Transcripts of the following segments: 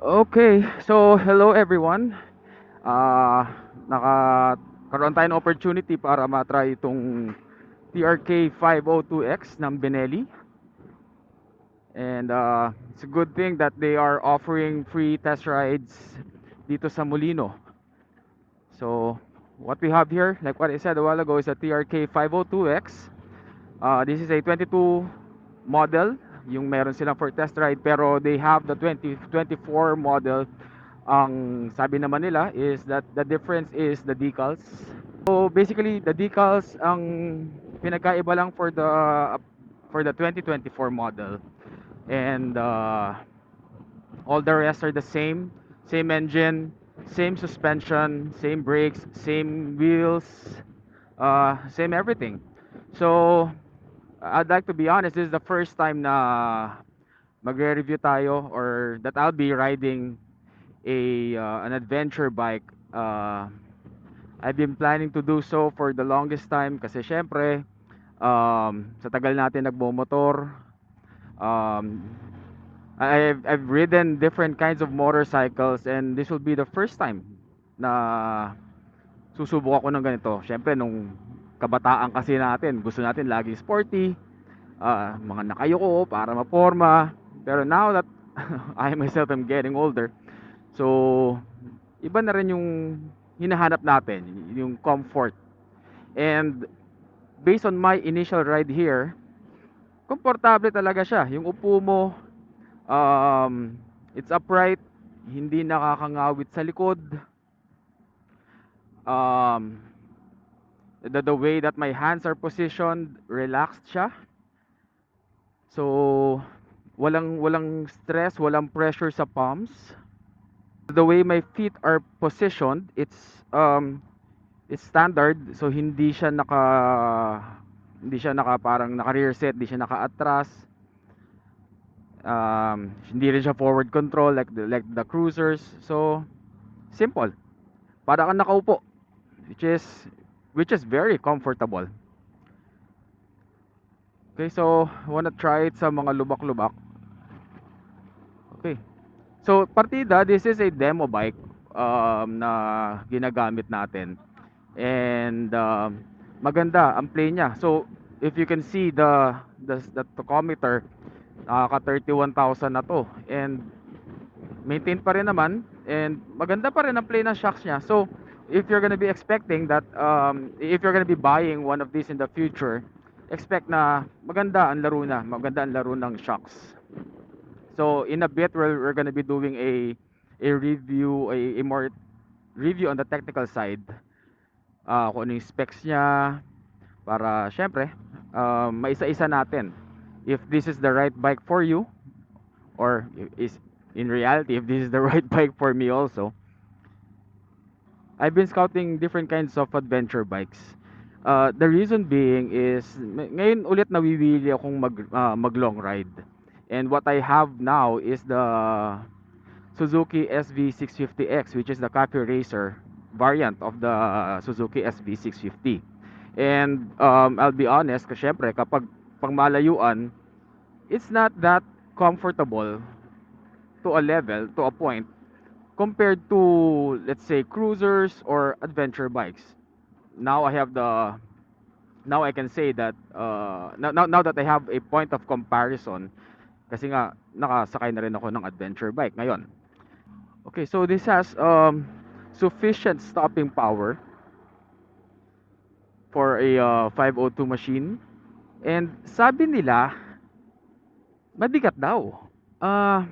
Okay, so hello everyone. Ah, nakakaroon tayo ng opportunity para matry itong TRK 502X ng Benelli. And uh, it's a good thing that they are offering free test rides dito sa Molino. So, what we have here, like what I said a while ago, is a TRK 502X. Uh, this is a 22 model, yung meron silang for test ride, pero they have the 2024 model. Ang sabi naman nila is that the difference is the decals. So basically, the decals ang pinagkaiba lang for the for the 2024 model. And uh, all the rest are the same same engine same suspension same brakes same wheels uh, same everything so i'd like to be honest this is the first time na magre-review tayo or that i'll be riding a uh, an adventure bike uh, I've been planning to do so for the longest time kasi syempre um, sa tagal natin nagbomotor um, I've, I've ridden different kinds of motorcycles and this will be the first time na susubok ako ng ganito. Syempre nung kabataan kasi natin, gusto natin laging sporty, ah, mga nakayuko para maporma. Pero now that I myself am getting older, so iba na rin yung hinahanap natin, yung comfort. And based on my initial ride here, komportable talaga siya. Yung upo mo, um, it's upright, hindi nakakangawit sa likod. Um, the, the way that my hands are positioned, relaxed siya. So, walang walang stress, walang pressure sa palms. The way my feet are positioned, it's um it's standard, so hindi siya naka hindi siya naka parang naka rear set, hindi siya naka atras. Um, hindi rin siya forward control like the, like the cruisers. So, simple. Para kang nakaupo, which is which is very comfortable. Okay, so wanna try it sa mga lubak-lubak. Okay. So, partida, this is a demo bike um, na ginagamit natin. And um, maganda ang play niya. So, if you can see the the, the tachometer, nakaka 31,000 na to. And maintain pa rin naman and maganda pa rin ang play ng shocks niya. So, if you're gonna be expecting that um, if you're gonna be buying one of these in the future, expect na maganda ang laro na, maganda ang laro ng shocks. So, in a bit we're, we're gonna be doing a a review, a, a more review on the technical side. Ah, kung ano yung specs niya para syempre um, maisa-isa natin if this is the right bike for you or is in reality if this is the right bike for me also I've been scouting different kinds of adventure bikes. Uh, the reason being is ngayon ulit nawiwili akong mag, ah, mag long ride. And what I have now is the Suzuki SV650X which is the Cafe Racer variant of the Suzuki SV650 and um, I'll be honest kasi syempre kapag pang malayuan it's not that comfortable to a level, to a point, compared to, let's say, cruisers or adventure bikes. Now I have the, now I can say that, uh, now, now, that I have a point of comparison, kasi nga, nakasakay na rin ako ng adventure bike ngayon. Okay, so this has um, sufficient stopping power for a uh, 502 machine. And sabi nila, mabigat daw. Ah,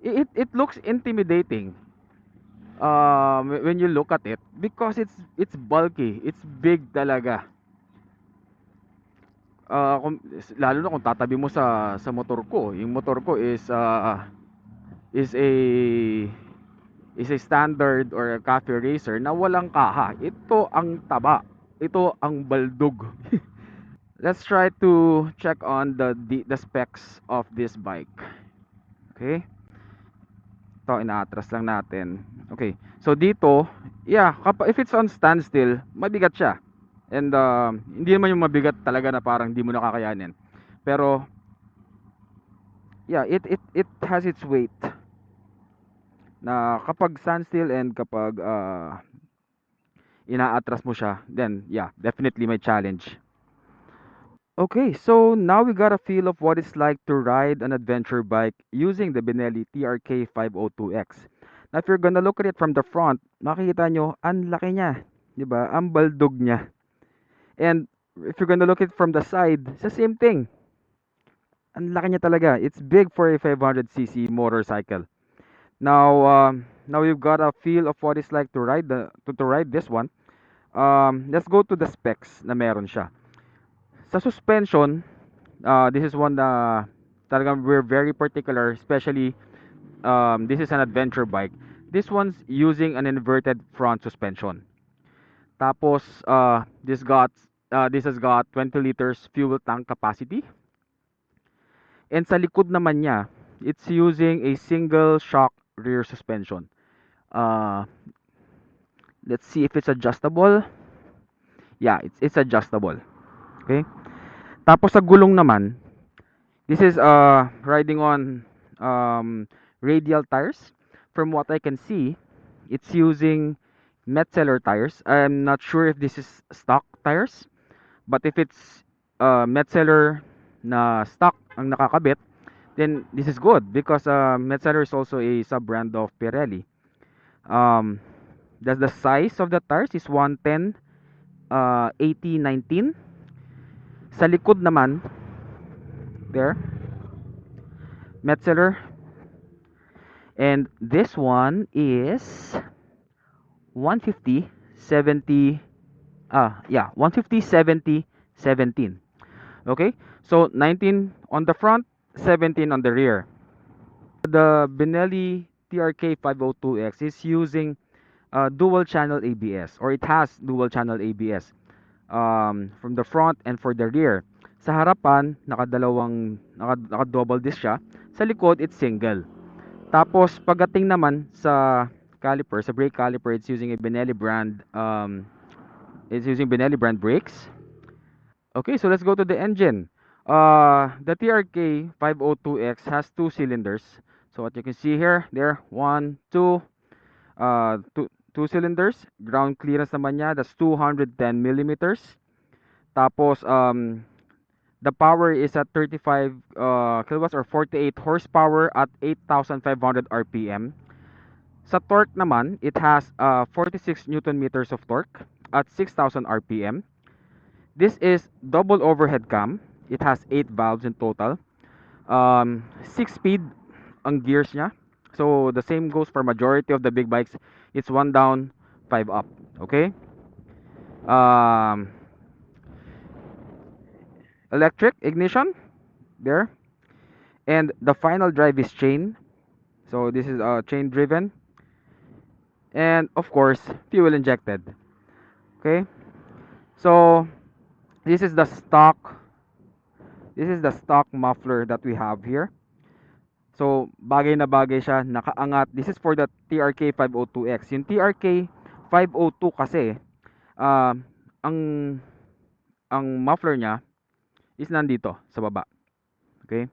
it it looks intimidating um when you look at it because it's it's bulky it's big talaga. Uh, kung, lalo na kung tatabi mo sa sa motor ko yung motor ko is uh, is a is a standard or a cafe racer na walang kaha. Ito ang taba. Ito ang baldog. Let's try to check on the the, the specs of this bike. Okay to inaatras lang natin. Okay so dito yeah if it's on standstill mabigat siya. And uh, hindi naman yung mabigat talaga na parang hindi mo nakakayanin. Pero yeah it it it has its weight. Na kapag standstill and kapag ah, inaatras mo siya, then yeah, definitely may challenge. Okay, so now we got a feel of what it's like to ride an adventure bike using the Benelli TRK 502X. Now, if you're gonna look at it from the front, makikita nyo, ang laki niya. 'di ba? Ang baldog niya. And if you're gonna look at it from the side, it's the same thing. Ang laki niya talaga. It's big for a 500cc motorcycle. Now, um, now you've got a feel of what it's like to ride the to, to ride this one. Um, let's go to the specs na meron siya. Sa suspension, uh, this is one na talagang we're very particular, especially um, this is an adventure bike. This one's using an inverted front suspension. Tapos, uh, this got uh, this has got 20 liters fuel tank capacity. And sa likod naman niya, it's using a single shock rear suspension. Uh, let's see if it's adjustable. Yeah, it's it's adjustable. Okay? Tapos sa gulong naman, this is uh riding on um radial tires. From what I can see, it's using Metzeler tires. I'm not sure if this is stock tires, but if it's uh Metzeler na stock ang nakakabit, then this is good because uh, Metzeler is also a sub-brand of Pirelli. Um, the, the size of the tires is 110 uh, 80 19 sa likod naman there Metzeler. And this one is 150 70 ah yeah 150 70 17 okay so 19 on the front 17 on the rear. The Benelli TRK 502X is using uh, dual channel ABS or it has dual channel ABS um, from the front and for the rear. Sa harapan, nakadalawang naka, naka disc siya. Sa likod, it's single. Tapos pagdating naman sa caliper, sa brake caliper, it's using a Benelli brand um, it's using Benelli brand brakes. Okay, so let's go to the engine. Uh, the TRK 502X has two cylinders. So what you can see here, there, one, two, uh, two, two cylinders. Ground clearance naman niya, that's 210 millimeters. Tapos, um, the power is at 35 uh, kilowatts or 48 horsepower at 8,500 RPM. Sa torque naman, it has uh, 46 newton meters of torque at 6,000 RPM. This is double overhead cam. It has 8 valves in total. Um, 6 speed ang gears niya. So the same goes for majority of the big bikes. It's one down, five up. Okay? Um, electric ignition there. And the final drive is chain. So this is uh, chain driven. And of course, fuel injected. Okay? So this is the stock this is the stock muffler that we have here. So, bagay na bagay siya, nakaangat. This is for the TRK 502X. Yung TRK 502 kasi, ah, ang ang muffler niya is nandito sa baba. Okay?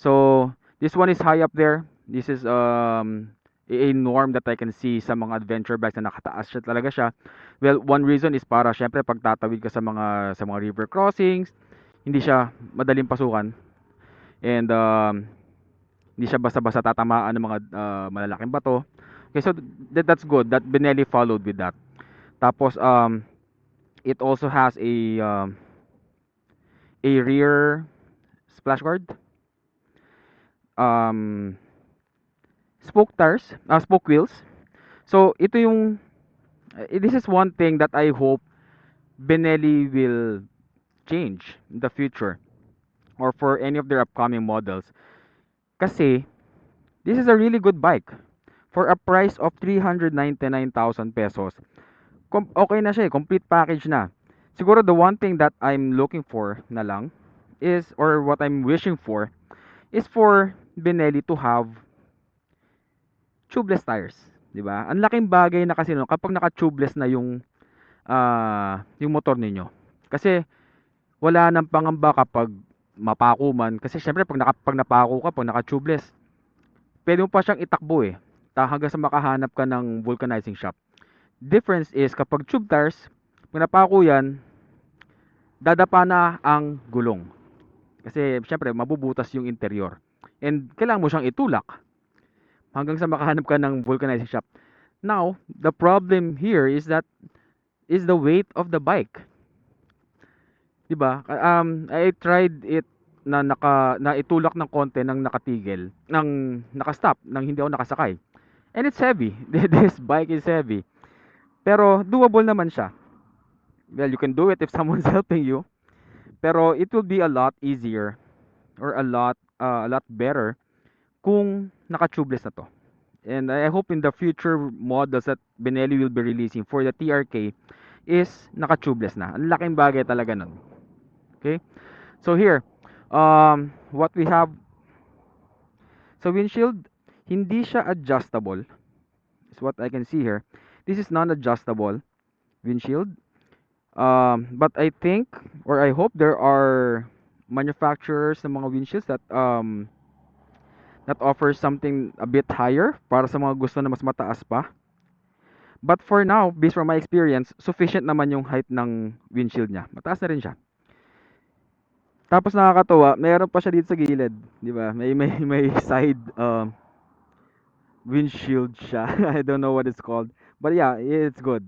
So, this one is high up there. This is um a norm that I can see sa mga adventure bikes na nakataas siya talaga siya. Well, one reason is para syempre pag tatawid ka sa mga sa mga river crossings, hindi siya madaling pasukan. And um hindi siya basta-basta tatamaan ng mga ah, malalaking bato. Okay, so th- that's good that Benelli followed with that. Tapos um it also has a um, a rear splash guard. Um spoke tires, ah spoke wheels. So ito yung eh, this is one thing that I hope Benelli will change in the future or for any of their upcoming models. Kasi this is a really good bike for a price of 399,000 pesos. Okay na siya eh, complete package na. Siguro the one thing that I'm looking for na lang is or what I'm wishing for is for Benelli to have tubeless tires, 'di ba? Ang laking bagay na kasi no kapag naka-tubeless na yung ah yung motor ninyo. Kasi wala nang pangamba kapag mapako man kasi syempre pag naka pag napako ka pag naka-tubeless pwede mo pa siyang itakbo eh ta hanggang sa makahanap ka ng vulcanizing shop. Difference is kapag tube tires, pag napako yan, dadapa na ang gulong. Kasi syempre mabubutas yung interior. And kailangan mo siyang itulak hanggang sa makahanap ka ng vulcanizing shop. Now, the problem here is that is the weight of the bike. 'Di ba? Um I tried it na naka na itulak ng konti nang nakatigil, nang naka-stop, nang hindi ako nakasakay. And it's heavy. This bike is heavy. Pero doable naman siya. Well, you can do it if someone's helping you. Pero it will be a lot easier or a lot uh, a lot better kung naka-tubeless na to. And I hope in the future models that Benelli will be releasing for the TRK is naka-tubeless na. Ang laking bagay talaga nun. Okay? So here, um, what we have sa windshield, hindi siya adjustable. Is what I can see here. This is non-adjustable windshield. Um, but I think or I hope there are manufacturers ng mga windshields that um that offers something a bit higher para sa mga gusto na mas mataas pa. But for now, based from my experience, sufficient naman yung height ng windshield niya. Mataas na rin siya. Tapos nakakatuwa, meron pa siya dito sa gilid, 'di ba? May may may side um windshield siya. I don't know what it's called. But yeah, it's good.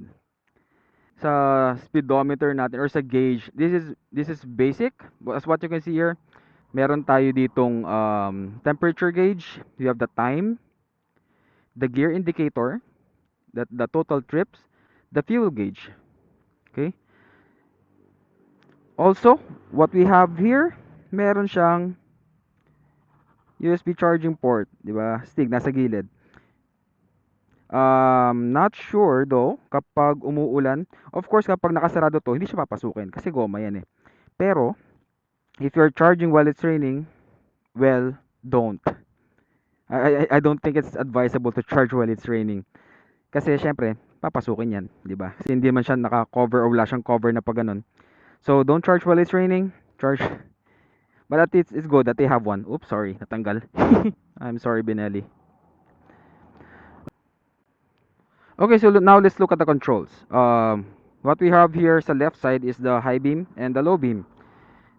Sa speedometer natin or sa gauge, this is this is basic. As what you can see here, meron tayo ditong um, temperature gauge. You have the time, the gear indicator, that the total trips, the fuel gauge. Okay? Also, what we have here, meron siyang USB charging port, 'di ba? Stick nasa gilid. Um, not sure though kapag umuulan. Of course, kapag nakasarado to, hindi siya papasukin kasi goma yan eh. Pero if you're charging while it's raining, well, don't. I, I, I don't think it's advisable to charge while it's raining. Kasi syempre, papasukin yan, 'di ba? Kasi hindi man siya naka-cover or wala siyang cover na pag ganun. So, don't charge while it's raining. Charge But at least it's good that they have one. Oops, sorry, natanggal. I'm sorry, Benelli. Okay, so now let's look at the controls. Um, what we have here sa left side is the high beam and the low beam.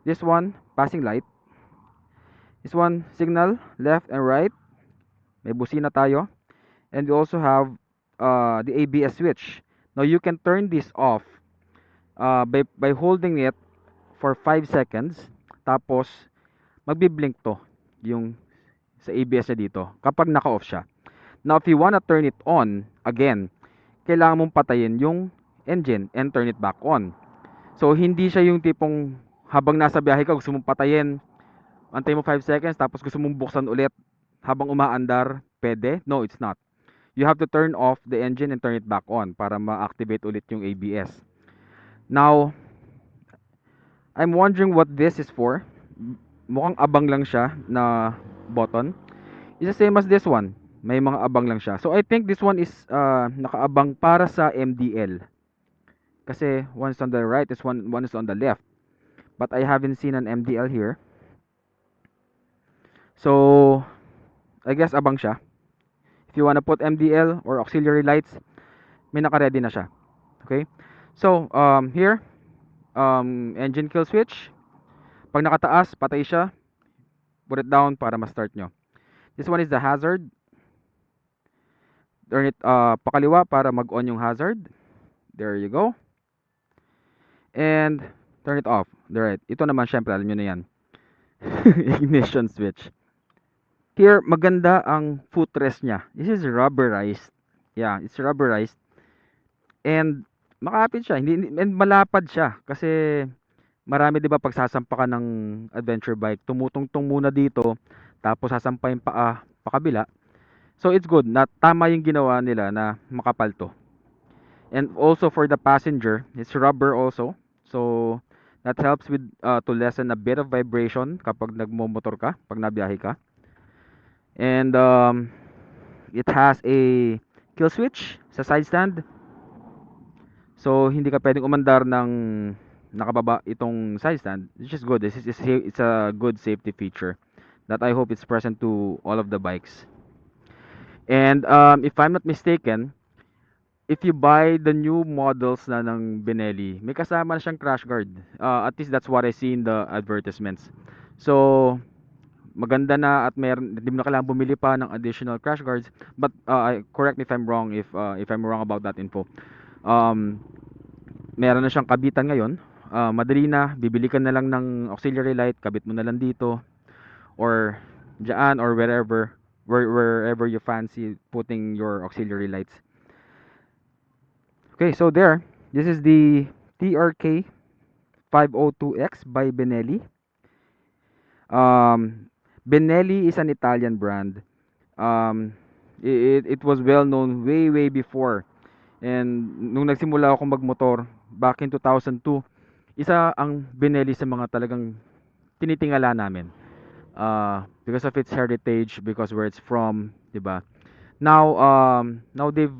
This one, passing light. This one, signal, left and right. May busina tayo. And we also have uh, the ABS switch. Now you can turn this off uh, by, by holding it for 5 seconds. Tapos, magbi-blink to yung sa ABS niya dito kapag naka-off siya. Now, if you wanna turn it on again, kailangan mong patayin yung engine and turn it back on. So, hindi siya yung tipong habang nasa biyahe ka, gusto mong patayin, antay mo 5 seconds, tapos gusto mong buksan ulit habang umaandar, pwede? No, it's not. You have to turn off the engine and turn it back on para ma-activate ulit yung ABS. Now, I'm wondering what this is for. Mukhang abang lang siya na button. It's the same as this one. May mga abang lang siya. So I think this one is uh, nakaabang para sa MDL. Kasi one is on the right, this one one is on the left. But I haven't seen an MDL here. So I guess abang siya. If you wanna put MDL or auxiliary lights, may naka-ready na siya. Okay? So, um, here, um, engine kill switch. Pag nakataas, patay siya. Put it down para ma-start nyo. This one is the hazard. Turn it uh, pakaliwa para mag-on yung hazard. There you go. And turn it off. Right. Ito naman syempre, alam nyo na yan. Ignition switch. Here, maganda ang footrest niya. This is rubberized. Yeah, it's rubberized. And makapit siya, hindi and malapad siya kasi marami 'di ba pagsasampa ka ng adventure bike, tumutungtong muna dito tapos sasampayin pa ah, pa kabila. So it's good na tama yung ginawa nila na makapal to. And also for the passenger, it's rubber also. So that helps with uh, to lessen a bit of vibration kapag nagmo-motor ka, pag nabiyahe ka. And um, it has a kill switch sa side stand. So hindi ka pwedeng umandar ng nakababa itong side stand. Which is good. This is is it's a good safety feature that I hope it's present to all of the bikes. And um, if I'm not mistaken, if you buy the new models na ng Benelli, may kasama na siyang crash guard. Uh, at least that's what I see in the advertisements. So, maganda na at meron hindi mo na kailangan bumili pa ng additional crash guards. But uh, correct me if I'm wrong if uh, if I'm wrong about that info. Um, meron na siyang kabitan ngayon. Uh, madali na, bibili ka na lang ng auxiliary light, kabit mo na lang dito or diyan or wherever where, wherever you fancy putting your auxiliary lights. Okay, so there, this is the TRK 502X by Benelli. Um, Benelli is an Italian brand. Um, it, it was well known way way before. And nung nagsimula ako magmotor back in 2002, isa ang Benelli sa mga talagang tinitingala namin. Uh, because of its heritage, because where it's from, 'di ba? Now um now they've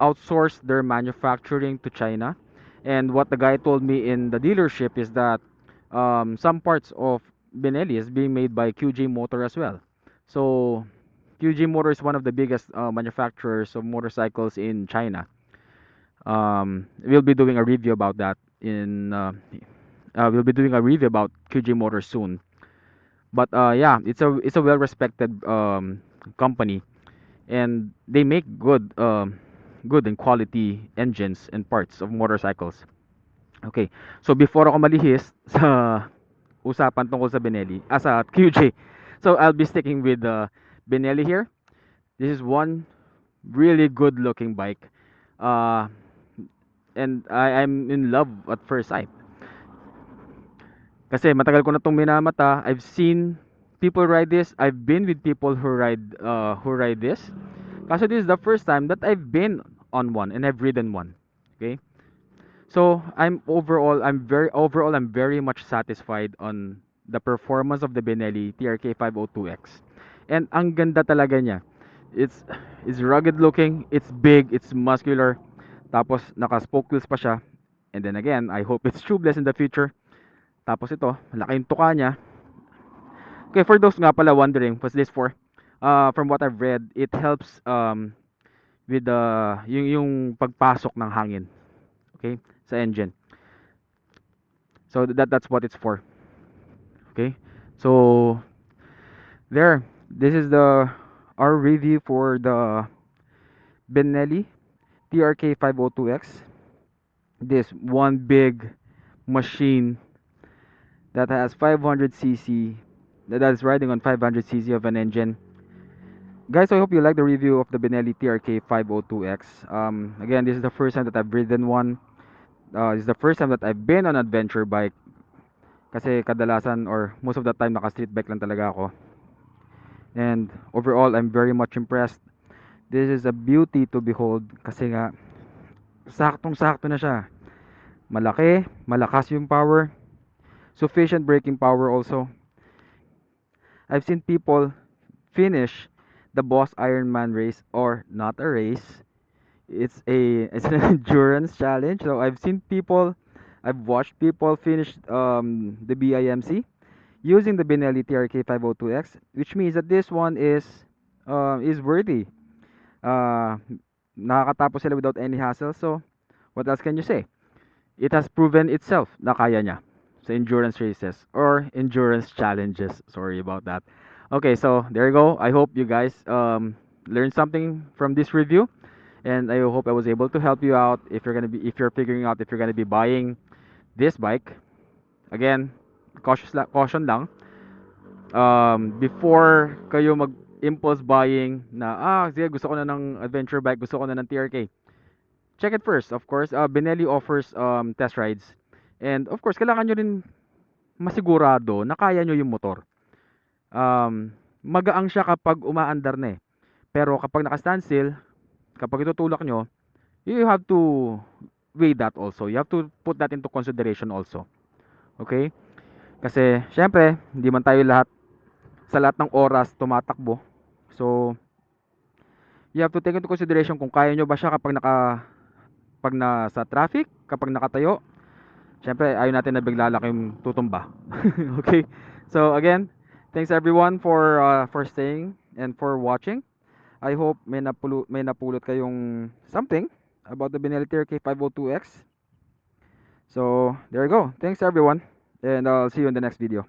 outsourced their manufacturing to China. And what the guy told me in the dealership is that um, some parts of Benelli is being made by QJ Motor as well. So QJ Motor is one of the biggest uh, manufacturers of motorcycles in China. Um, we'll be doing a review about that in. Uh, uh, we'll be doing a review about QJ Motor soon. But uh, yeah, it's a it's a well respected um, company, and they make good um, good and quality engines and parts of motorcycles. Okay. So before ako malihis sa usapan tungkol sa Benelli, ah, sa QJ. So I'll be sticking with uh, Benelli here. This is one really good looking bike. Uh, and I, I'm in love at first sight. Kasi matagal ko na itong minamata. I've seen people ride this. I've been with people who ride uh, who ride this. Kaso this is the first time that I've been on one and I've ridden one. Okay? So, I'm overall I'm very overall I'm very much satisfied on the performance of the Benelli TRK 502X. And ang ganda talaga niya. It's it's rugged looking, it's big, it's muscular. Tapos naka spoke wheels pa siya. And then again, I hope it's tubeless in the future. Tapos ito, malaki yung tuka niya. Okay, for those nga pala wondering, what's this for? Uh, from what I've read, it helps um, with the yung, yung pagpasok ng hangin. Okay? Sa engine. So that that's what it's for. Okay? So there, this is the our review for the Benelli TRK 502X. This one big machine that has 500cc that is riding on 500cc of an engine. Guys, I hope you like the review of the Benelli TRK 502X. Um, again, this is the first time that I've ridden one. Uh, this is the first time that I've been on adventure bike. Kasi kadalasan or most of the time naka street bike lang talaga ako. And overall, I'm very much impressed. This is a beauty to behold kasi nga saktong-sakto na siya. Malaki, malakas yung power, sufficient braking power also. I've seen people finish the Boss Ironman race or not a race. It's a it's an endurance challenge. So I've seen people, I've watched people finish um, the BIMC using the Benelli TRK 502X, which means that this one is uh, is worthy. Uh, nakakatapos sila without any hassle. So what else can you say? It has proven itself na kaya niya sa endurance races or endurance challenges. Sorry about that. Okay, so there you go. I hope you guys um, learned something from this review, and I hope I was able to help you out if you're gonna be if you're figuring out if you're gonna be buying this bike. Again, cautious caution lang. Um, before kayo mag impulse buying na ah sige gusto ko na ng adventure bike, gusto ko na ng TRK. Check it first, of course. Uh, Benelli offers um, test rides. And of course, kailangan nyo rin masigurado na kaya nyo yung motor. Um, magaang siya kapag umaandar na eh. Pero kapag naka-standstill, kapag itutulak nyo, you have to weigh that also. You have to put that into consideration also. Okay? Kasi, syempre, hindi man tayo lahat, sa lahat ng oras tumatakbo. So, you have to take into consideration kung kaya nyo ba siya kapag naka pag nasa traffic, kapag nakatayo. Syempre, ayaw natin na biglalaki yung tutumba. okay? So, again, thanks everyone for uh, for staying and for watching. I hope may napulot, may napulot kayong something about the Benelli TRK 502X. So, there you go. Thanks everyone. And I'll see you in the next video.